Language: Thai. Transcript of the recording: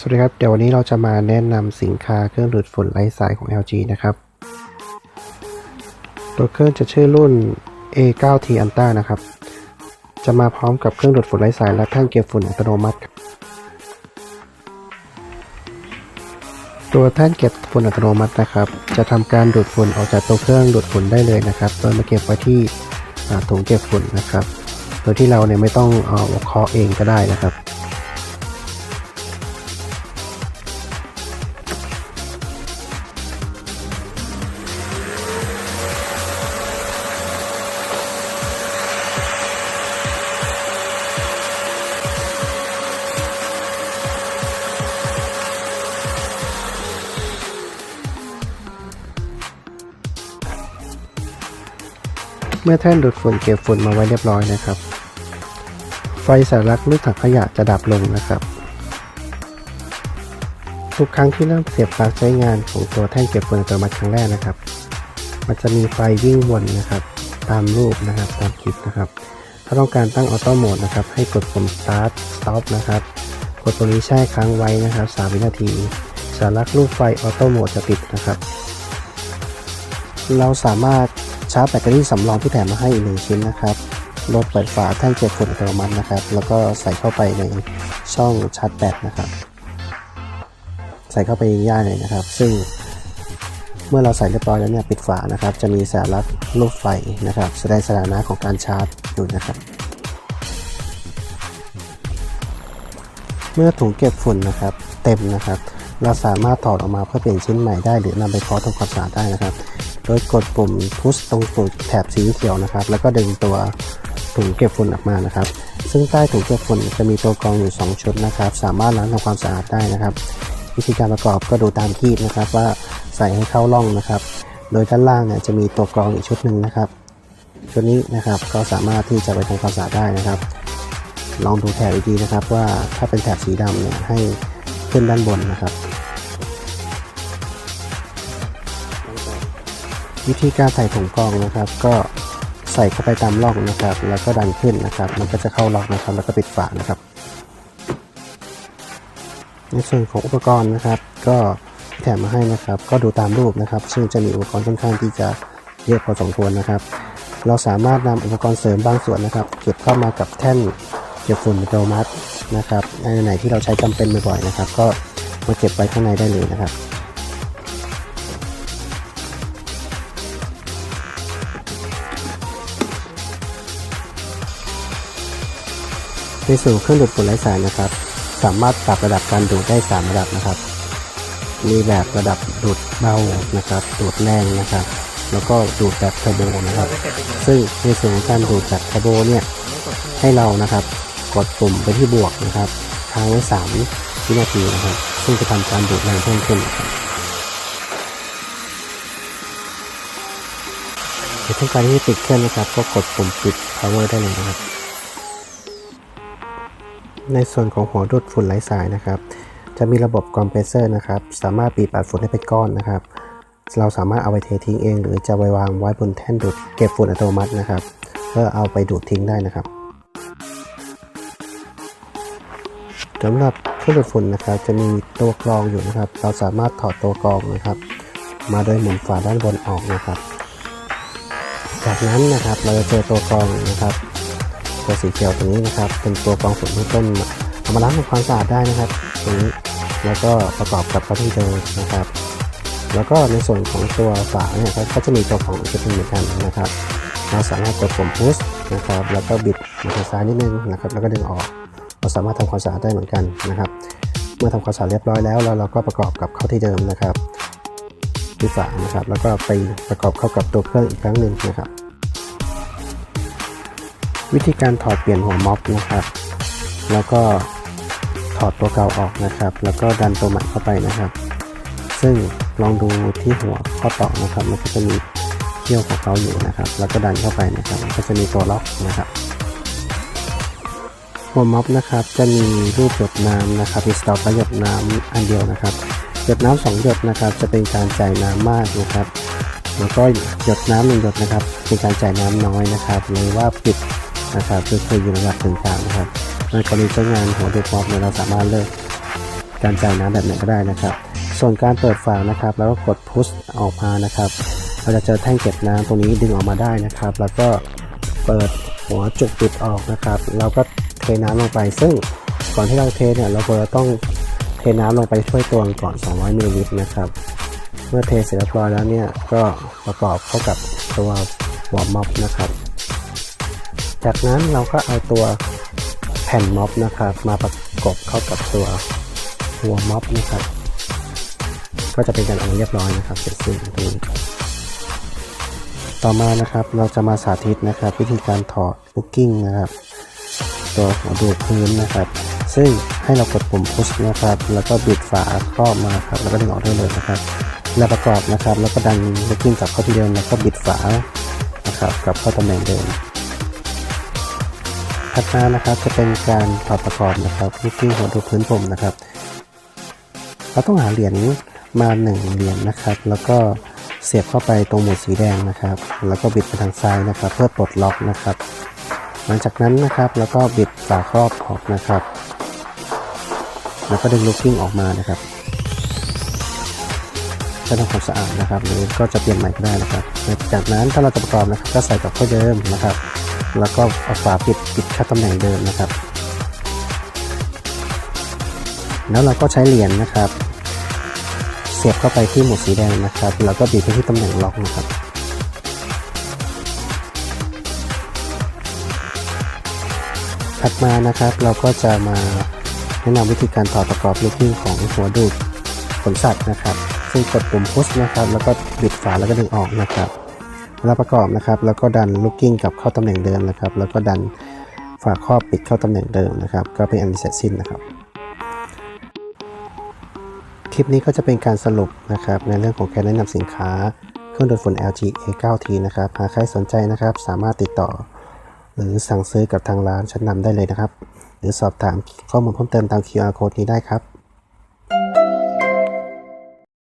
สวัสดีครับ เดี๋ยววันนี้เราจะมาแนะนำสินค้าเครื่องดูดฝุ่นไร้สายของ LG นะครับ ตัวเครื่องจะชื่อรุ่น A9T Ultra นะครับ จะมาพร้อมกับเครื่องดูดฝุ่นไร้สายและแท่นเก็บฝุ่นอัตโนมัติ ตัวแท่นเก็บฝุ่นอัตโนมัตินะครับ จะทำการดูดฝุ่นออกจากตัวเครื่องดูดฝุ่นได้เลยนะครับ โดยมาเก็บไว้ที่ถุงเก็บฝุ่นนะครับ โดยที่เราเนี่ยไม่ต้องเอาเคาะเองก็ได้นะครับ มื่อแท่นดูดฝุ่นเก็บฝุ่นมาไว้เรียบร้อยนะครับ ไฟสารักลูกถังขยะจะดับลงนะครับ ทุกครั้งที่เริ่มเสียบปลั๊กใช้งานของตัวแท่นเก็บฝุ่นอัตโนมัติครั้งแรกนะครับ มันจะมีไฟวิ่งวนนะครับ ตามรูปนะครับตามคลิปนะครับ ถ้าต้องการตั้งออโต้โหมดนะครับ ให้กดปุ่ม start stop นะครับ กดตัวนี้แช่ค้างไว้นะครับ 3 วินาที สารักลูกไฟออโต้โหมดจะติดนะครับเราสามารถ ชาร์จแบตเตอรี่สำรองที่แถมมาให้อีกหนึ่งชิ้นนะครับโหลดเปิดฝาแท่นเก็บฝุ่นอัตโนมัตินะครับ แล้วก็ใส่เข้าไปในช่องชาร์จแบตนะครับ ใส่เข้าไปย่ายเลยนะครับ ซึ่งเมื่อเราใส่เรียบร้อยแล้วเนี่ยปิดฝานะครับ จะมีสายรัดลูกไฟนะครับ แสดงสถานะของการชาร์จอยู่นะครับ เมื่อถุงเก็บฝุ่นนะครับ เต็มนะครับ เราสามารถถอดออกมาเพื่อเปลี่ยนชิ้นใหม่ได้ หรือนำไปเคาะทำความสะอาดได้นะครับ โดยกดปุ่มพุชตรงปุ่มแถบสีเขียวนะครับ แล้วก็ดึงตัวถุงเก็บฝุ่นออกมานะครับ ซึ่งใต้ถุงเก็บฝุ่นจะมีตัวกรองอยู่ 2 ชุดนะครับ สามารถล้างทำความสะอาดได้นะครับ วิธีการประกอบก็ดูตามคีบนะครับ ว่าใส่ให้เข้าร่องนะครับ โดยด้านล่างเนี่ยจะมีตัวกรองอีกชุดหนึ่งนะครับ ชุดนี้นะครับก็สามารถที่จะไปทำความสะอาดได้นะครับ ลองดูแถบอีกทีนะครับว่าถ้าเป็นแถบสีดำเนี่ยให้ขึ้นด้านบนนะครับ วิธีการใส่ถุงกรองนะครับ ก็ใส่เข้าไปตามร่องนะครับ แล้วก็ดันขึ้นนะครับ มันก็จะเข้าล็อกนะครับ แล้วก็ปิดฝานะครับ ในส่วนของอุปกรณ์นะครับ ก็แถมมาให้นะครับ ก็ดูตามรูปนะครับ ซึ่งจะมีอุปกรณ์ค่อนข้างที่จะเยอะพอสมควรนะครับ เราสามารถนำอุปกรณ์เสริมบางส่วนนะครับ เก็บเข้ามากับแท่นเก็บฝุ่นอัตโนมัตินะครับในไหนที่เราใช้จำเป็นบ่อยๆนะครับ ก็มาเก็บไว้ข้างในได้เลยนะครับ ในส่เครื่องดูดฝุ่นไร้สายนะครับ สามารถปรับระดับการดูดได้ 3 ระดับนะครับ มีแบบระดับดูดเบานะครับ ดูดแรงนะครับ แล้วก็ดูดแบบเทอร์โบนะครับ ซึ่งในส่วนของการดูดแบบเทอร์โบเนี่ยให้เรานะครับกดปุ่มไปที่บวกนะครับค้างไว้ 3 วินาทีนะครับ ซึ่งจะทำการดูดแรงเพิ่มขึ้นนะครับในถ้าการที่ปิดเครื่องนะครับ ก็กดปุ่มปิด power ได้เลยนะครับ ในส่วนของหัวดูดฝุ่นไร้สายนะครับ จะมีระบบคอมเพรสเซอร์นะครับ สามารถบีบอัดฝุ่นให้เป็นก้อนนะครับ เราสามารถเอาไปเททิ้งเอง หรือจะไปวางไว้บนแท่นดูดเก็บฝุ่นอัตโนมัตินะครับ เพื่อเอาไปดูดทิ้งได้นะครับสำหรับเครื่องดูดฝุ่นนะครับ จะมีตัวกรองอยู่นะครับ เราสามารถถอดตัวกรองนะครับ มาโดยหมุนฝาด้านบนออกนะครับ จากนั้นนะครับเราจะเจอตัวกรองนะครับ ตัวสีเขียวตรงนี้นะครับ เป็นตัวกองฝุ่นเบื้องต้นเอามาล้างทำความสะอาดได้นะครับตรงนี้แล้วก็ประกอบกับเข้าที่เดิมนะครับ แล้วก็ในส่วนของตัวฝาเนี่ยก็จะมีตัวของชุดหนึ่งเหมือนกันนะครับเราสามารถกดปุ่มพุชนะครับ แล้วก็บิดมาทางซ้ายนิดนึงนะครับ แล้วก็ดึงออก เราสามารถทำความสะอาดได้เหมือนกันนะครับ เมื่อทำความสะอาดเรียบร้อยแล้วแล้วเราก็ประกอบกับเข้าที่เดิมนะครับที่ฝานะครับ แล้วก็ไปประกอบเข้ากับตัวเครื่องอีกครั้งหนึ่งนะครับ วิธีการถอดเปลี่ยนหัวม็อบนะครับ แล้วก็ถอดตัวเก่าออกนะครับ แล้วก็ดันตัวใหม่เข้าไปนะครับ ซึ่งลองดูที่หัวข้อต่อนะครับ มันก็จะมีเขี้ยวของเขาอยู่นะครับ แล้วก็ดันเข้าไปนะครับก็จะมีตัวล็อกนะครับหัวม็อบนะครับจะมีรูปหยดน้ำนะครับมีสต็อปและหยดน้ำอันเดียวนะครับหยดน้ำสองหยดนะครับ จะเป็นการจ่ายน้ำมากนะครับแล้วก็หยดน้ำหนึ่งหยดนะครับ เป็นการจ่ายน้ำน้อยนะครับหรือว่าปิด นะครับคือคืออยู่ในระดับกลางนะครับในกรณีใช้งานหัวดูดม็อบเนี่ยเราสามารถเลิกการจ่ายน้ำแบบไหนก็ได้นะครับ ส่วนการเปิดฝานะครับ แล้วก็กดพุชออกมานะครับ เราจะเจอแท่งเก็บน้ำตรงนี้ดึงออกมาได้นะครับ แล้วก็เปิดหัวจุกปิดออกนะครับ เราก็เทน้ำลงไป ซึ่งก่อนที่เราเทเนี่ยเราควรจะต้องเทน้ำลงไปช่วยตวงก่อน 200มิลลิลิตรนะครับ เมื่อเทเสร็จเรียบร้อยแล้วเนี่ยก็ประกอบเข้ากับตัวหัวม็อบนะครับ จากนั้นเราก็เอาตัวแผ่นม็อบนะครับ มาประกบเข้ากับตัวหัวม็อบนะครับ ก็จะเป็นการเอาเรียบร้อยนะครับเสร็จสิ้นตรงนี้ต่อมานะครับเราจะมาสาธิตนะครับ วิธีการถอดลูกกิ้งนะครับ ตัวหัวดูดพื้นนะครับ ซึ่งให้เรากดปุ่ม push นะครับ แล้วก็บิดฝาครอบมาครับแล้วก็ดึงออกได้เลยนะครับแล้วประกอบนะครับ แล้วก็ดันลูกกิ้งกลับเข้าที่เดิมแล้วก็บิดฝานะครับกลับเข้าตำแหน่งเดิม ถัดมานะครับจะเป็นการถอดประกอบนะครับลูกกิ้งหัวดูพื้นผมนะครับ เราต้องหาเหรียญมาหนึ่งเหรียญนะครับ แล้วก็เสียบเข้าไปตรงหมุดสีแดงนะครับ แล้วก็บิดไปทางซ้ายนะครับ เพื่อปลดล็อกนะครับ หลังจากนั้นนะครับแล้วก็บิดฝาครอบออกนะครับ แล้วก็ดึงลูกกิ้งออกมานะครับจะทำความสะอาดนะครับ หรือก็จะเปลี่ยนใหม่ก็ได้นะครับ จากนั้นถ้าเราจะประกอบนะครับก็ใส่กับเข้าเดิมนะครับ แล้วก็เอาฝาปิดปิดเข้าตำแหน่งเดิมนะครับ แล้วเราก็ใช้เหรียญนะครับ เสียบเข้าไปที่หมุดสีแดงนะครับ แล้วก็บิดไปที่ตำแหน่งล็อกนะครับถัดมานะครับเราก็จะมาแนะนำวิธีการถอดประกอบลูกกิ้งของหัวดูดขนสัตว์นะครับ ซึ่งกดปุ่มพุชนะครับ แล้วก็บิดฝาแล้วก็ดึงออกนะครับ เวลาประกอบนะครับ แล้วก็ดันลูกกิ้งกลับเข้าตำแหน่งเดิมนะครับ แล้วก็ดันฝาครอบปิดเข้าตำแหน่งเดิมนะครับ ก็เป็นอันเสร็จสิ้นนะครับ คลิปนี้ก็จะเป็นการสรุปนะครับ ในเรื่องของการแนะนำสินค้าเครื่องดูดฝุ่น LG A9T นะครับ หากใครสนใจนะครับ สามารถติดต่อ หรือสั่งซื้อกับทางร้านชั้นนำได้เลยนะครับ หรือสอบถามข้อมูลเพิ่มเติมตาม QR code นี้ได้ครับ